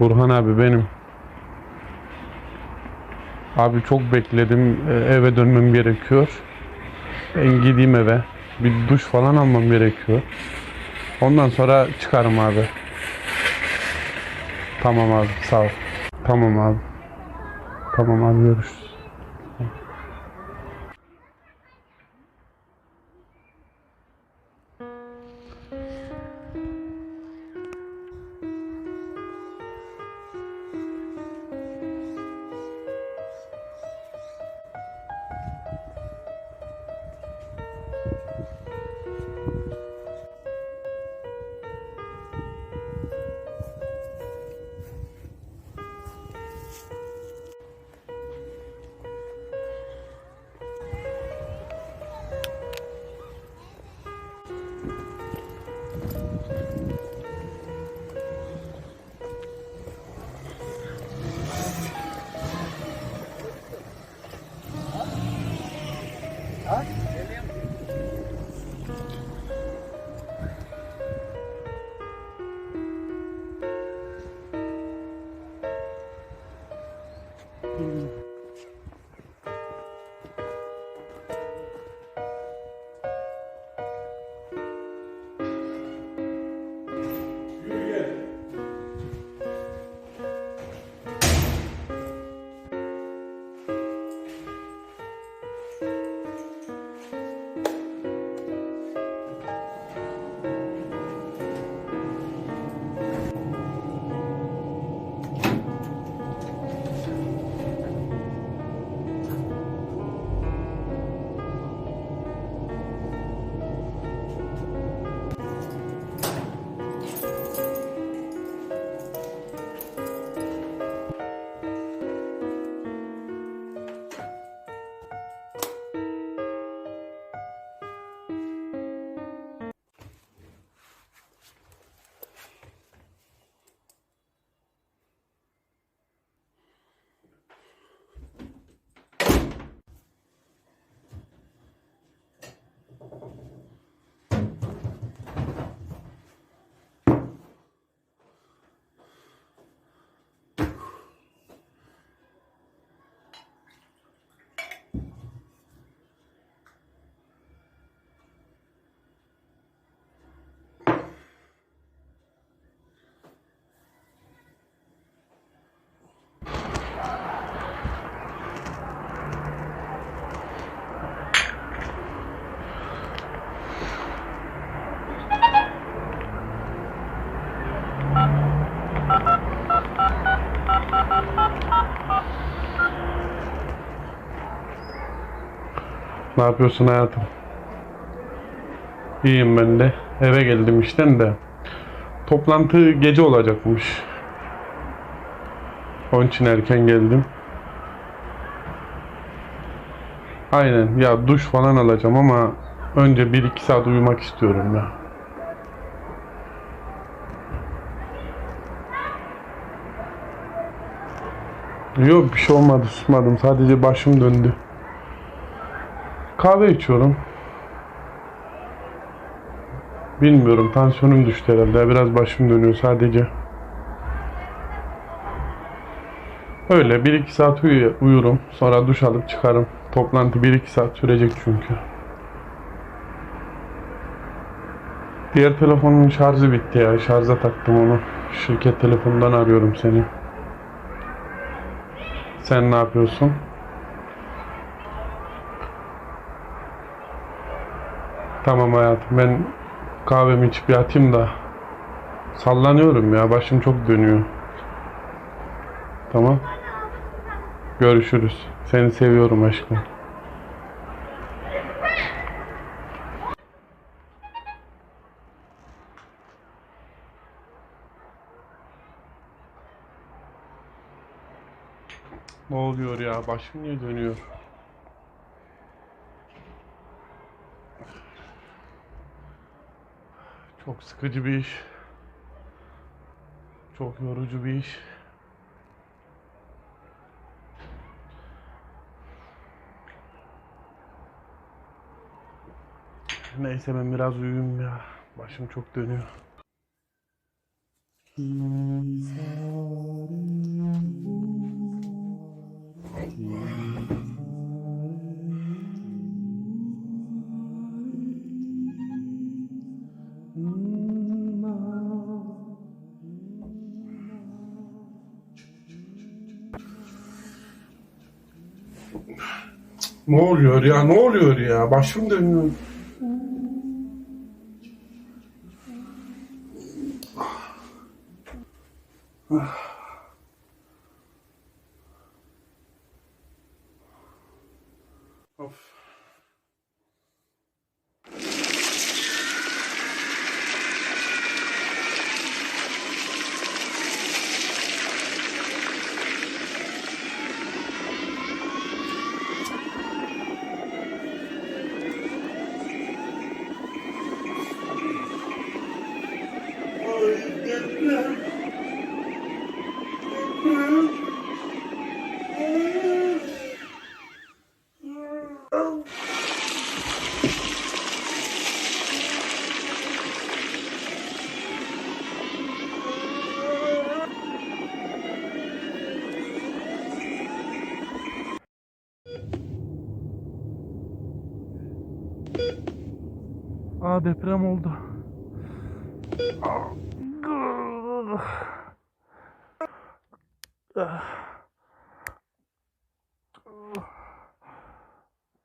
Burhan abi benim. Abi çok bekledim. Ee, Eve dönmem gerekiyor. Ben gideyim eve. Bir duş falan almam gerekiyor. Ondan sonra çıkarım abi. Tamam abi sağ ol. Tamam abi. Tamam abi görüşürüz. Ne yapıyorsun hayatım? İyiyim ben de. Eve geldim işten de. Toplantı gece olacakmış. Onun için erken geldim. Aynen ya duş falan alacağım ama önce 1-2 saat uyumak istiyorum ya. Yok bir şey olmadı susmadım sadece başım döndü. Kahve içiyorum. Bilmiyorum tansiyonum düştü herhalde biraz başım dönüyor sadece. Öyle 1-2 saat uyu- uyurum sonra duş alıp çıkarım. Toplantı 1-2 saat sürecek çünkü. Diğer telefonumun şarjı bitti ya şarja taktım onu. Şirket telefonundan arıyorum seni. Sen ne yapıyorsun? Tamam hayatım ben kahvemi içip yatayım da sallanıyorum ya başım çok dönüyor. Tamam. Görüşürüz. Seni seviyorum aşkım. Ne oluyor ya? Başım niye dönüyor? Çok sıkıcı bir iş. Çok yorucu bir iş. Neyse ben biraz uyuyayım ya. Başım çok dönüyor. Ne oluyor ya? Ne oluyor ya? Başım dönüyor. Ah. Aa deprem oldu.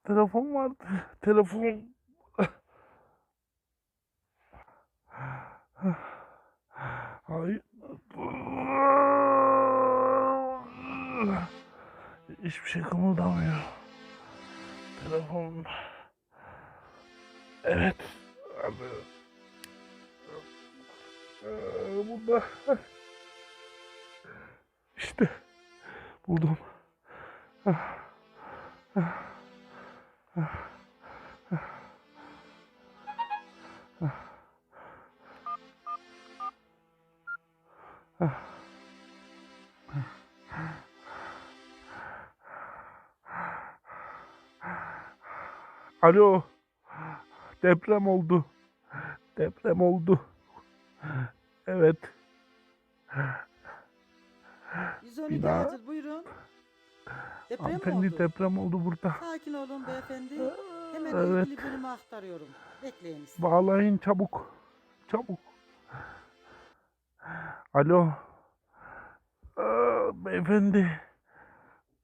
Telefon vardı. Telefon. Ay. Hiçbir şey kımıldamıyor. Telefon. Evet. Ee, burada. İşte. Buldum. Alo. Deprem oldu. Deprem oldu. Evet. 112 Bina- acil buyurun. Deprem Hanımefendi oldu? deprem oldu burada. Sakin olun beyefendi. Hemen Evet. ilgili bölüme aktarıyorum. Bekleyiniz. Bağlayın çabuk. Çabuk. Alo. Aa, beyefendi.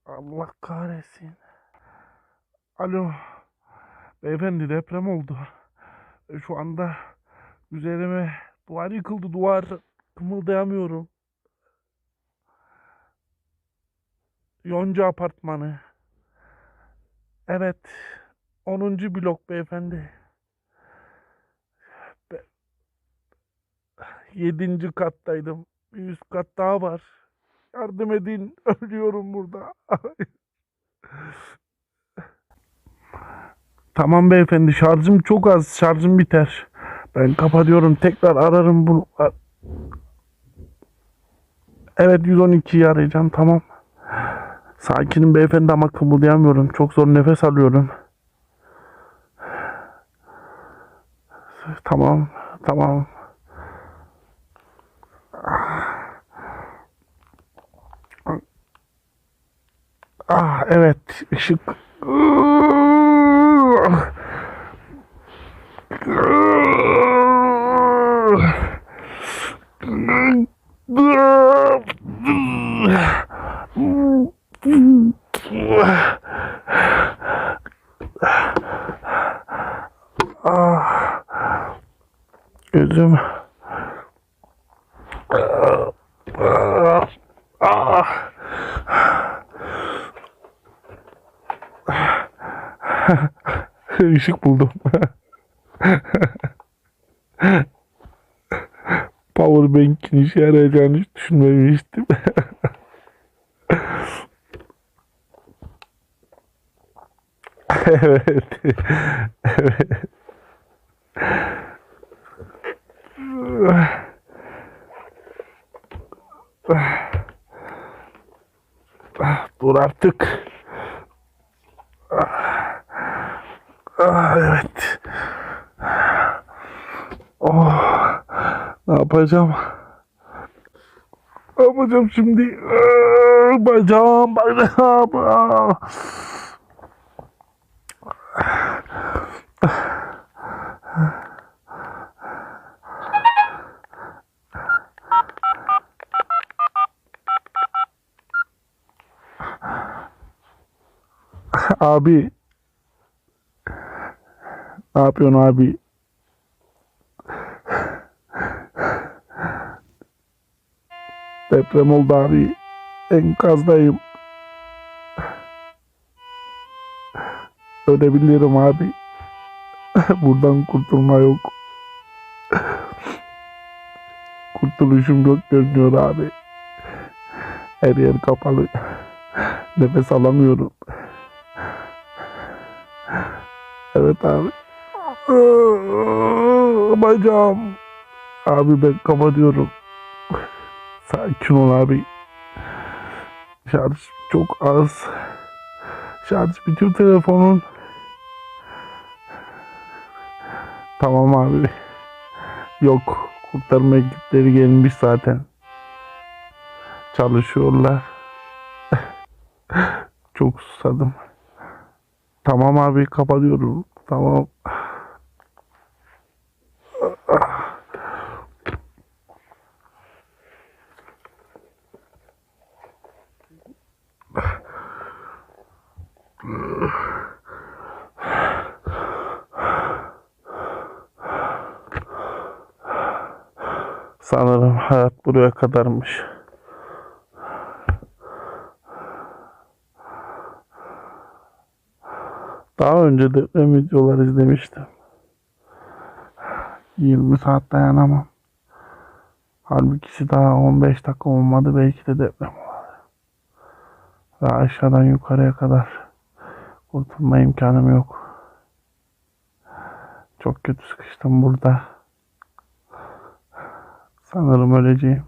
Allah kahretsin. Alo. Beyefendi deprem oldu. Şu anda üzerime duvar yıkıldı duvar. Kımıldayamıyorum. Yonca apartmanı. Evet. 10. blok beyefendi. Be- Yedinci kattaydım. Bir üst kat daha var. Yardım edin. Ölüyorum burada. tamam beyefendi şarjım çok az. Şarjım biter. Ben kapatıyorum. Tekrar ararım bunu. Evet 112'yi arayacağım. Tamam. Sakinim beyefendi ama kımıldayamıyorum. Çok zor nefes alıyorum. Tamam. Tamam. Ah evet ışık. Ah. Gözüm. Ah. Işık buldum. Powerbank'in işe yarayacağını hiç düşünmemiştim. evet. evet. Dur artık. Ah, evet. Oh, ne yapacağım? Yapacağım şimdi? Ah, Bacağım, bacağım. Ah. Abi Ne yapıyorsun abi? Deprem oldu abi. Enkazdayım. Ölebilirim abi. Buradan kurtulma yok. Kurtuluşum yok görünüyor abi. Her yer kapalı. Nefes alamıyorum. Evet abi. Bacağım. Abi ben kapatıyorum. Sakin ol abi. Şarj çok az. Şarj bitiyor telefonun. Tamam abi. Yok. Kurtarma ekipleri gelmiş zaten. Çalışıyorlar. Çok susadım. Tamam abi kapatıyorum. Tamam. Sanırım hayat buraya kadarmış. Daha önce deprem videolar izlemiştim. 20 saat dayanamam. Halbuki daha 15 dakika olmadı belki de deprem olur. Ve aşağıdan yukarıya kadar kurtulma imkanım yok. Çok kötü sıkıştım burada. Sanırım öleceğim.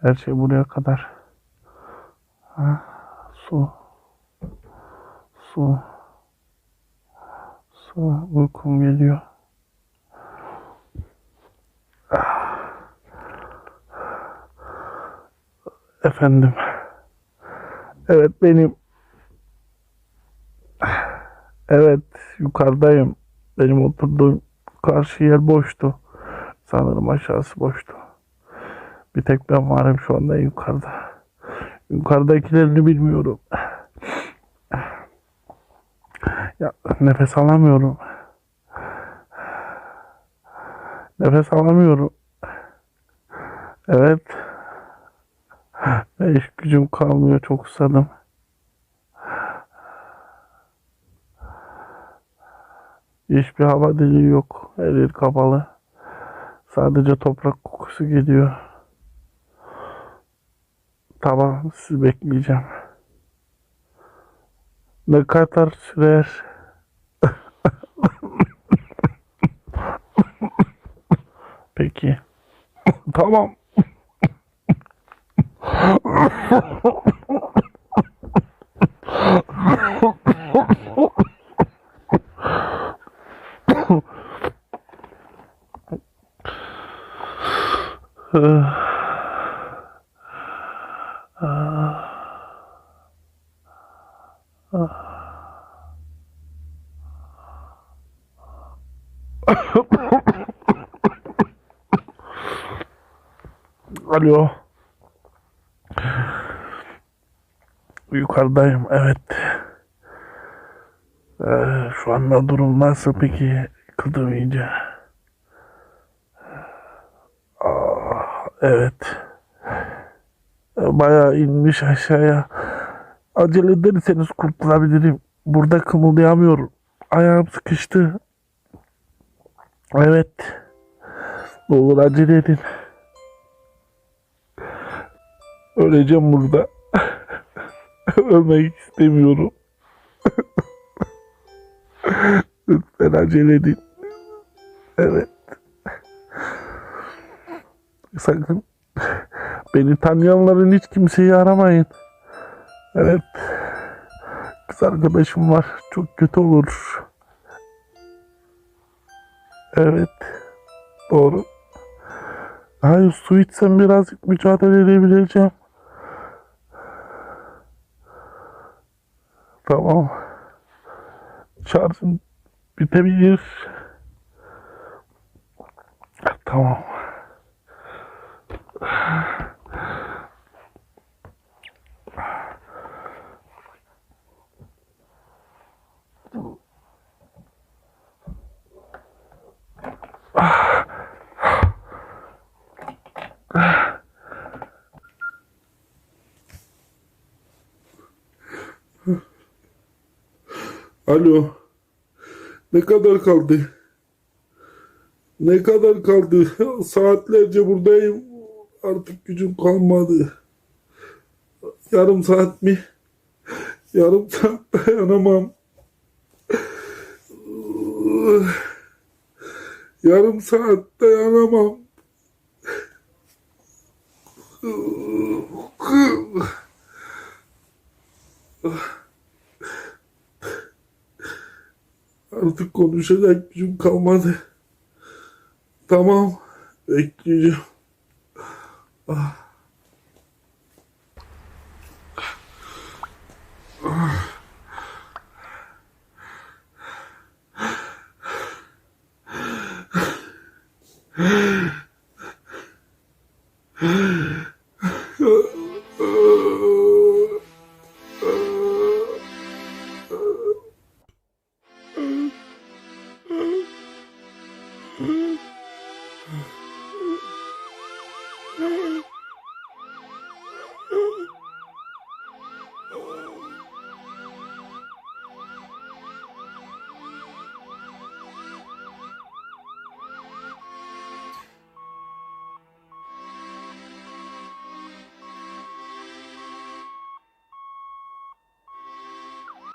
Her şey buraya kadar. Ha, su. Su. Su. Uykum geliyor. Efendim. Evet benim. Evet yukarıdayım. Benim oturduğum karşı yer boştu. Sanırım aşağısı boştu. Bir tek ben varım şu anda yukarıda. Yukarıdakilerini bilmiyorum. Ya nefes alamıyorum. Nefes alamıyorum. Evet. Ve iş gücüm kalmıyor. Çok susadım. Hiçbir hava deliği yok. Her yer kapalı. Sadece toprak kokusu geliyor. Tamam, sizi bekleyeceğim. Ne kadar sürer? Peki. tamam. Alo. Yukarıdayım, evet. Ee, şu anda durum nasıl peki? Kıldım iyice. Evet. Bayağı inmiş aşağıya. Acele ederseniz kurtulabilirim. Burada kımıldayamıyorum. Ayağım sıkıştı. Evet. Ne olur acele edin. Öleceğim burada. Ölmek istemiyorum. Lütfen acele edin. Evet. Sakın beni tanıyanların hiç kimseyi aramayın. Evet. Kız arkadaşım var. Çok kötü olur. Evet. Doğru. Hayır su içsem birazcık mücadele edebileceğim. Tamam. Şarjım bitebilir. Alo. Ne kadar kaldı? Ne kadar kaldı? Saatlerce buradayım. Artık gücüm kalmadı. Yarım saat mi? Yarım saat dayanamam. Yarım saat dayanamam. Artık konuşacak gücüm kalmadı. Tamam. Bekleyeceğim.